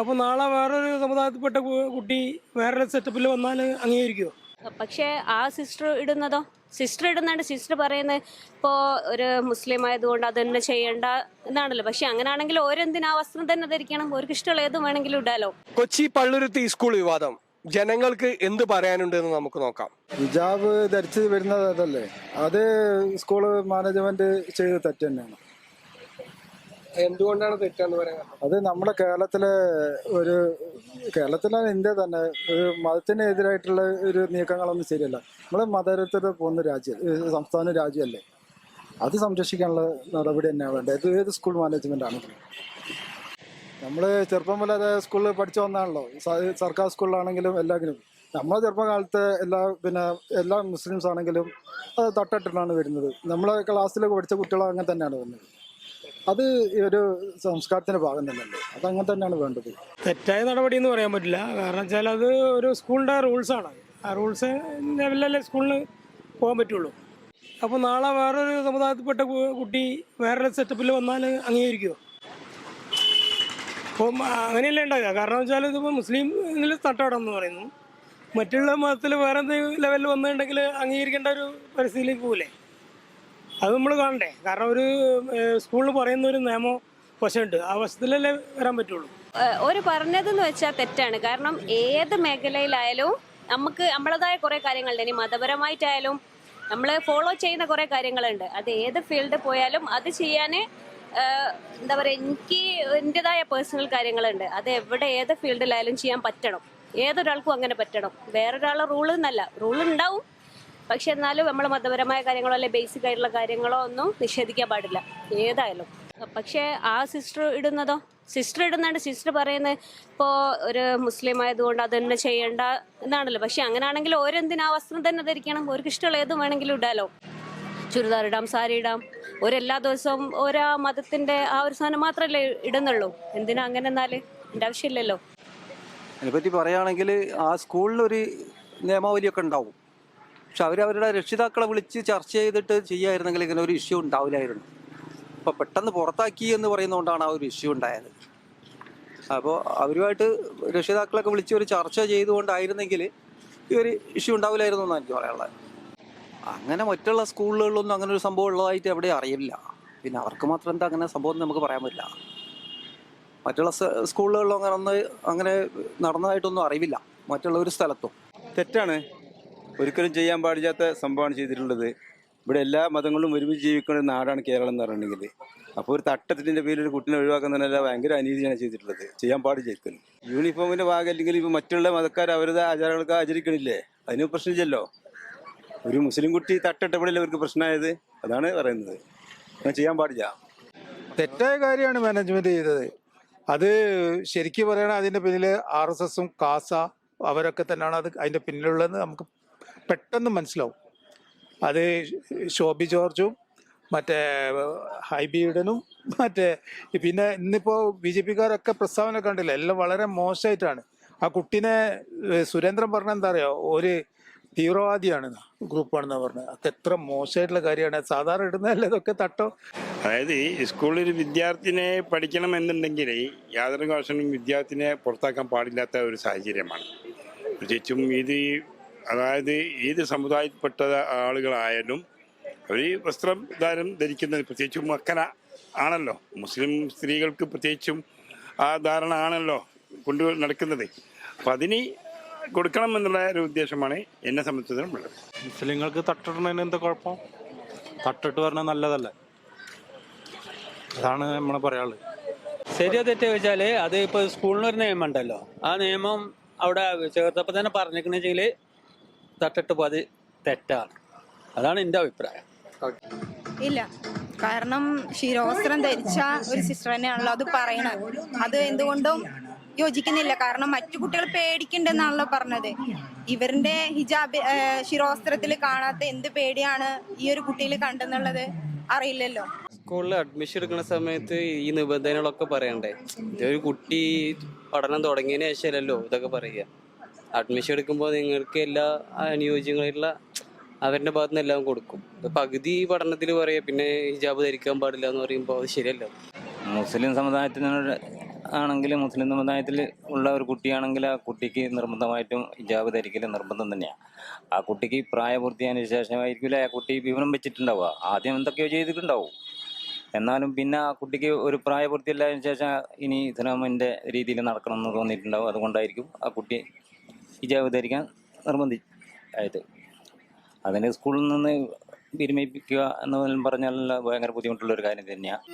അപ്പോൾ നാളെ വേറൊരു സമുദായത്തിൽപ്പെട്ട കുട്ടി വേറൊരു സെറ്റപ്പിൽ വന്നാൽ അംഗീകരിക്കുമോ പക്ഷേ ആ സിസ്റ്റർ ഇടുന്നതോ? സിസ്റ്റർ ഇടുന്നുണ്ട് സിസ്റ്റർ പറയുന്നത് ഇപ്പോൾ ഒരു മുസ്ലിം ആയതുകൊണ്ട് അത് തന്നെ ചെയ്യേണ്ട എന്നാണല്ലോ. പക്ഷെ അങ്ങനെയാണെങ്കിൽ ഓരെന്തിനാ വസ്ത്രം തന്നെ ധരിക്കണം? അവർക്ക് ഇഷ്ടമുള്ള ഏതും വേണമെങ്കിലും ഇടാലോ. കൊച്ചി പള്ളുരുത്തി സ്കൂൾ വിവാദം. ജനങ്ങൾക്ക് എന്ത് പറയാനുണ്ട് എന്ന് നമുക്ക് നോക്കാം. ഹിജാബ് ധരിച്ച് വരുന്നത് അതല്ലേ? അത് സ്കൂൾ മാനേജ്മെന്റ് ചെയ്ത് തെറ്റ് തന്നെയാണ് എന്തുകൊണ്ടാണ് തെറ്റാന്ന് പറയാൻ അത് നമ്മുടെ കേരളത്തിലെ ഒരു കേരളത്തിലെ ഇന്ത്യ തന്നെ ഒരു മതത്തിനെതിരായിട്ടുള്ള ഒരു നീക്കങ്ങളൊന്നും ശരിയല്ല. നമ്മൾ മതരത്തിൽ പോകുന്ന രാജ്യം സംസ്ഥാന രാജ്യമല്ലേ? അത് സംരക്ഷിക്കാനുള്ള നടപടി തന്നെയാണ് വേണ്ടത്. ഇത് ഏത് സ്കൂൾ മാനേജ്മെന്റ് ആണെങ്കിലും നമ്മൾ ചെറുപ്പം മുതലേ സ്കൂളിൽ പഠിച്ചു വന്നാണല്ലോ സർക്കാർ സ്കൂളിലാണെങ്കിലും എല്ലാത്തിനും. നമ്മളെ ചെറുപ്പകാലത്ത് എല്ലാ പിന്നെ എല്ലാ മുസ്ലിംസ് ആണെങ്കിലും അത് തട്ടിട്ടാണ് വരുന്നത്. നമ്മളെ ക്ലാസ്സിലൊക്കെ പഠിച്ച കുട്ടികൾ അങ്ങനെ തന്നെയാണ് വരുന്നത്. അത് ഒരു സംസ്കാരത്തിന്റെ ഭാഗം തന്നെയല്ലേ? അത് അങ്ങനെ തന്നെയാണ് വേണ്ടത്. തെറ്റായ നടപടി എന്ന് പറയാൻ പറ്റില്ല. കാരണം വെച്ചാൽ അത് ഒരു സ്കൂളിന്റെ റൂൾസാണ് ആ റൂൾസ് ലെവലല്ലേ സ്കൂളിന് പോകാൻ പറ്റുള്ളൂ. അപ്പോൾ നാളെ വേറൊരു സമുദായത്തിൽപ്പെട്ട കുട്ടി വേറൊരു സെറ്റപ്പിൽ വന്നാൽ അംഗീകരിക്കുമോ അപ്പം അങ്ങനെയല്ലേ ഉണ്ടാകുക കാരണം വെച്ചാൽ ഇതിപ്പോൾ മുസ്ലിം ഇതിൽ തട്ടാടെന്ന് പറയുന്നു. മറ്റുള്ള മതത്തിൽ വേറെ എന്തെങ്കിലും ലെവലിൽ വന്നിട്ടുണ്ടെങ്കിൽ അംഗീകരിക്കേണ്ട ഒരു പരിസ്ഥിതിയിലേക്ക് പോകില്ലേ അത് നമ്മൾ കാണണ്ടേ. കാരണം ഒരു സ്കൂളിൽ പറയുന്ന ഒരു നിയമം വശമുണ്ട്. ആ വശത്തിലല്ലേ വരാൻ പറ്റുള്ളൂ. ഒരു പറഞ്ഞതെന്ന് വെച്ചാൽ തെറ്റാണ്. കാരണം ഏത് മേഖലയിലായാലും നമുക്ക് നമ്മളതായ കുറേ കാര്യങ്ങളുണ്ട്. ഇനി മതപരമായിട്ടായാലും നമ്മൾ ഫോളോ ചെയ്യുന്ന കുറേ കാര്യങ്ങളുണ്ട്. അത് ഏത് ഫീൽഡിൽ പോയാലും അത് ചെയ്യാൻ എന്താ പറയുക എനിക്ക് എന്റെതായ പേഴ്സണൽ കാര്യങ്ങളുണ്ട്. അത് എവിടെ ഏത് ഫീൽഡിലായാലും ചെയ്യാൻ പറ്റണം. ഏതൊരാൾക്കും അങ്ങനെ പറ്റണം. വേറൊരാളെ റൂൾ എന്നല്ല. റൂൾ ഉണ്ടാവും. പക്ഷെ എന്നാലും നമ്മൾ മതപരമായ കാര്യങ്ങളോ അല്ലെ ബേസിക് ആയിട്ടുള്ള കാര്യങ്ങളോ ഒന്നും നിഷേധിക്കാൻ പാടില്ല. ഏതായാലും. പക്ഷേ ആ സിസ്റ്റർ ഇടുന്നതോ? സിസ്റ്റർ ഇടുന്നുണ്ട് സിസ്റ്റർ പറയുന്നത് ഇപ്പോൾ ഒരു മുസ്ലിം ആയതുകൊണ്ട് അത് തന്നെ ചെയ്യേണ്ട എന്നാണല്ലോ. പക്ഷെ അങ്ങനെയാണെങ്കിൽ ഓരെന്തിനാ വസ്ത്രം തന്നെ ധരിക്കണം? അവർക്ക് ഇഷ്ടമുള്ള ഏതും വേണമെങ്കിലും ഇടാലോ. ചുരിദാർ ഇടാം സാരി ഇടാം. ഒരെല്ലാ ദിവസവും ഓരോ മതത്തിന്റെ ആ ഒരു സാധനം മാത്രമല്ലേ ഇടുന്നുള്ളൂ. എന്തിനാ അങ്ങനെ എന്നാൽ? എന്റെ ആവശ്യമില്ലല്ലോ. അതിനെപ്പറ്റി പറയുകയാണെങ്കിൽ ആ സ്കൂളിൽ ഒരു നിയമാവലിയൊക്കെ ഉണ്ടാവും. പക്ഷെ അവർ അവരുടെ രക്ഷിതാക്കളെ വിളിച്ച് ചർച്ച ചെയ്തിട്ട് ചെയ്യായിരുന്നെങ്കിൽ ഇങ്ങനെ ഒരു ഇഷ്യൂ ഉണ്ടാവില്ലായിരുന്നു. അപ്പോൾ പെട്ടെന്ന് പുറത്താക്കി എന്ന് പറയുന്നതുകൊണ്ടാണ് ആ ഒരു ഇഷ്യൂ ഉണ്ടായത്. അപ്പോൾ അവരുമായിട്ട് രക്ഷിതാക്കളൊക്കെ വിളിച്ച് ഒരു ചർച്ച ചെയ്തുകൊണ്ടായിരുന്നെങ്കിൽ ഈ ഒരു ഇഷ്യൂ ഉണ്ടാവില്ലായിരുന്നു എന്നാണ് എനിക്ക് പറയാനുള്ളത്. അങ്ങനെ മറ്റുള്ള സ്കൂളുകളിലൊന്നും അങ്ങനെ ഒരു സംഭവം ഉള്ളതായിട്ട് എവിടെ അറിയില്ല. പിന്നെ അവർക്ക് മാത്രം എന്താ അങ്ങനെ സംഭവം എന്ന് നമുക്ക് പറയാൻ പറ്റില്ല. മറ്റുള്ള സ്കൂളുകളിലും അങ്ങനെ ഒന്ന് അങ്ങനെ നടന്നതായിട്ടൊന്നും അറിവില്ല. മറ്റുള്ള ഒരു സ്ഥലത്തും. തെറ്റാണ്. ഒരിക്കലും ചെയ്യാൻ പാടില്ലാത്ത സംഭവമാണ് ചെയ്തിട്ടുള്ളത്. ഇവിടെ എല്ലാ മതങ്ങളും ഒരുമിച്ച് ജീവിക്കുന്ന നാടാണ് കേരളം എന്ന് പറഞ്ഞിട്ടുണ്ടെങ്കിൽ. അപ്പോൾ ഒരു തട്ടത്തിന്റെ പേരിൽ ഒരു കുട്ടിനെ ഒഴിവാക്കുന്നതല്ല ഭയങ്കര അനീതിയാണ് ചെയ്തിട്ടുള്ളത്. ചെയ്യാൻ പാടില്ല ഒരിക്കലും. യൂണിഫോമിന്റെ ഭാഗം അല്ലെങ്കിൽ ഇപ്പോൾ മറ്റുള്ള മതക്കാർ അവരുടെ ആചാരങ്ങൾക്ക് ആചരിക്കണില്ലേ? അതിന് പ്രശ്നമില്ലല്ലോ. ഒരു മുസ്ലിം കുട്ടി തട്ടിട്ടപ്പോഴല്ലേ അവർക്ക് പ്രശ്നമായത്? അതാണ് പറയുന്നത്. അങ്ങനെ ചെയ്യാൻ പാടില്ല. തെറ്റായ കാര്യമാണ് മാനേജ്മെന്റ് ചെയ്തത്. അത് ശരിക്കും പറയണ അതിന്റെ പിന്നിൽ ആർ എസ് എസും കാസ അവരൊക്കെ തന്നെയാണ് അത് അതിന്റെ പിന്നിലുള്ളത് നമുക്ക് പെട്ടെന്ന് മനസ്സിലാവും. അത് ഷോബി ജോർജും മറ്റേ ഹൈബിയുടനും മറ്റേ പിന്നെ ഇന്നിപ്പോ ബി ജെ പിക്കാരൊക്കെ പ്രസ്താവന കണ്ടില്ല? എല്ലാം വളരെ മോശമായിട്ടാണ് ആ കുട്ടീനെ സുരേന്ദ്രൻ പറഞ്ഞ എന്താ അറിയോ ഒരു തീവ്രവാദിയാണ് ഗ്രൂപ്പാണെന്ന് പറഞ്ഞത്. അതൊക്കെ എത്ര മോശമായിട്ടുള്ള കാര്യമാണ്. സാധാരണ ഇടുന്നതല്ലേ ഇതൊക്കെ തട്ടോ? അതായത് സ്കൂളിൽ ഒരു വിദ്യാർത്ഥിനെ പഠിക്കണം എന്നുണ്ടെങ്കിൽ യാതൊരു കാശനും വിദ്യാർത്ഥിനെ പുറത്താക്കാൻ പാടില്ലാത്ത ഒരു സാഹചര്യമാണ്. പ്രത്യേകിച്ചും ഇത് അതായത് ഏത് സമുദായത്തിൽപ്പെട്ട ആളുകളായാലും അവർ വസ്ത്രം ധാരം ധരിക്കുന്നത് പ്രത്യേകിച്ചും മക്കന ആണല്ലോ. മുസ്ലിം സ്ത്രീകൾക്ക് പ്രത്യേകിച്ചും ആ ധാരണ ആണല്ലോ കൊണ്ടു നടക്കുന്നത്. അപ്പം അതിന് കൊടുക്കണം എന്നുള്ള ഒരു ഉദ്ദേശമാണ് എന്നെ സംബന്ധിച്ചിടത്തോളം ഉള്ളത്. മുസ്ലിങ്ങൾക്ക് തട്ടിടുന്നതിന് എന്താ കുഴപ്പം? തട്ടിട്ട് പറഞ്ഞാൽ നല്ലതല്ലേ? അതാണ് നമ്മൾ പറയാനുള്ളത്. ശരിയോ തെറ്റോ ചോദിച്ചാൽ അത് ഇപ്പോൾ സ്കൂളിനൊരു നിയമം ഉണ്ടല്ലോ. ആ നിയമം അവിടെ ചേർത്തപ്പോൾ തന്നെ പറഞ്ഞിരിക്കണെന്നുവെച്ചെങ്കിൽ തട്ടിട്ട് പോ അത് തെറ്റാണ്. അതാണ് എന്റെ അഭിപ്രായം. ഇല്ല. കാരണം ശിരോവസ്ത്രം ധരിച്ച ഒരു സിസ്റ്റർ തന്നെയാണല്ലോ അത് പറയണത്. അത് എന്തുകൊണ്ടും യോജിക്കുന്നില്ല. കാരണം മറ്റു കുട്ടികൾ പേടിക്കണ്ടെന്നാണല്ലോ പറഞ്ഞത്. ഇവരുടെ ഹിജാബ് ശിരോവസ്ത്രത്തിൽ കാണാത്ത എന്ത് പേടിയാണ് ഈ ഒരു കുട്ടിയിൽ കണ്ടെന്നുള്ളത് അറിയില്ലല്ലോ. സ്കൂളിൽ അഡ്മിഷൻ എടുക്കുന്ന സമയത്ത് ഈ നിബന്ധനകളൊക്കെ പറയണ്ടേ? ഇതൊരു കുട്ടി പഠനം തുടങ്ങിയതിന് ശേഷമല്ലല്ലോ ഇതൊക്കെ പറയുക. അഡ്മിഷൻ എടുക്കുമ്പോൾ നിങ്ങൾക്ക് എല്ലാ അനുയോജ്യങ്ങളായിട്ടുള്ള അവരുടെ ഭാഗത്ത് നിന്ന് എല്ലാം കൊടുക്കും. പകുതി പഠനത്തിൽ പറയുക പിന്നെ ഹിജാബ് ധരിക്കാൻ പാടില്ല എന്ന് പറയുമ്പോൾ അത് ശരിയല്ല. മുസ്ലിം സമുദായത്തിനോട് ആണെങ്കിൽ മുസ്ലിം സമുദായത്തിൽ ഉള്ള ഒരു കുട്ടിയാണെങ്കിൽ ആ കുട്ടിക്ക് നിർബന്ധമായിട്ടും ഹിജാബ് ധരിക്കൽ നിർബന്ധം തന്നെയാണ് ആ കുട്ടിക്ക് പ്രായപൂർത്തിയായതിനു ശേഷമായിരിക്കില്ല ആ കുട്ടി വിവരം വെച്ചിട്ടുണ്ടാവുക. ആദ്യം എന്തൊക്കെയോ ചെയ്തിട്ടുണ്ടാവും. എന്നാലും പിന്നെ ആ കുട്ടിക്ക് ഒരു പ്രായപൂർത്തിയില്ലാതിനു ശേഷം ഇനി ഇസ്ലാമിന്റെ രീതിയിൽ നടക്കണം എന്ന് തോന്നിയിട്ടുണ്ടാവും. അതുകൊണ്ടായിരിക്കും ആ കുട്ടി ഹിജാബ് ധരിക്കാൻ നിർബന്ധി ആയത് അതിന് സ്കൂളിൽ നിന്ന് വിരമിപ്പിക്കുക എന്ന് പറഞ്ഞാൽ ഭയങ്കര ബുദ്ധിമുട്ടുള്ള ഒരു കാര്യം തന്നെയാണ്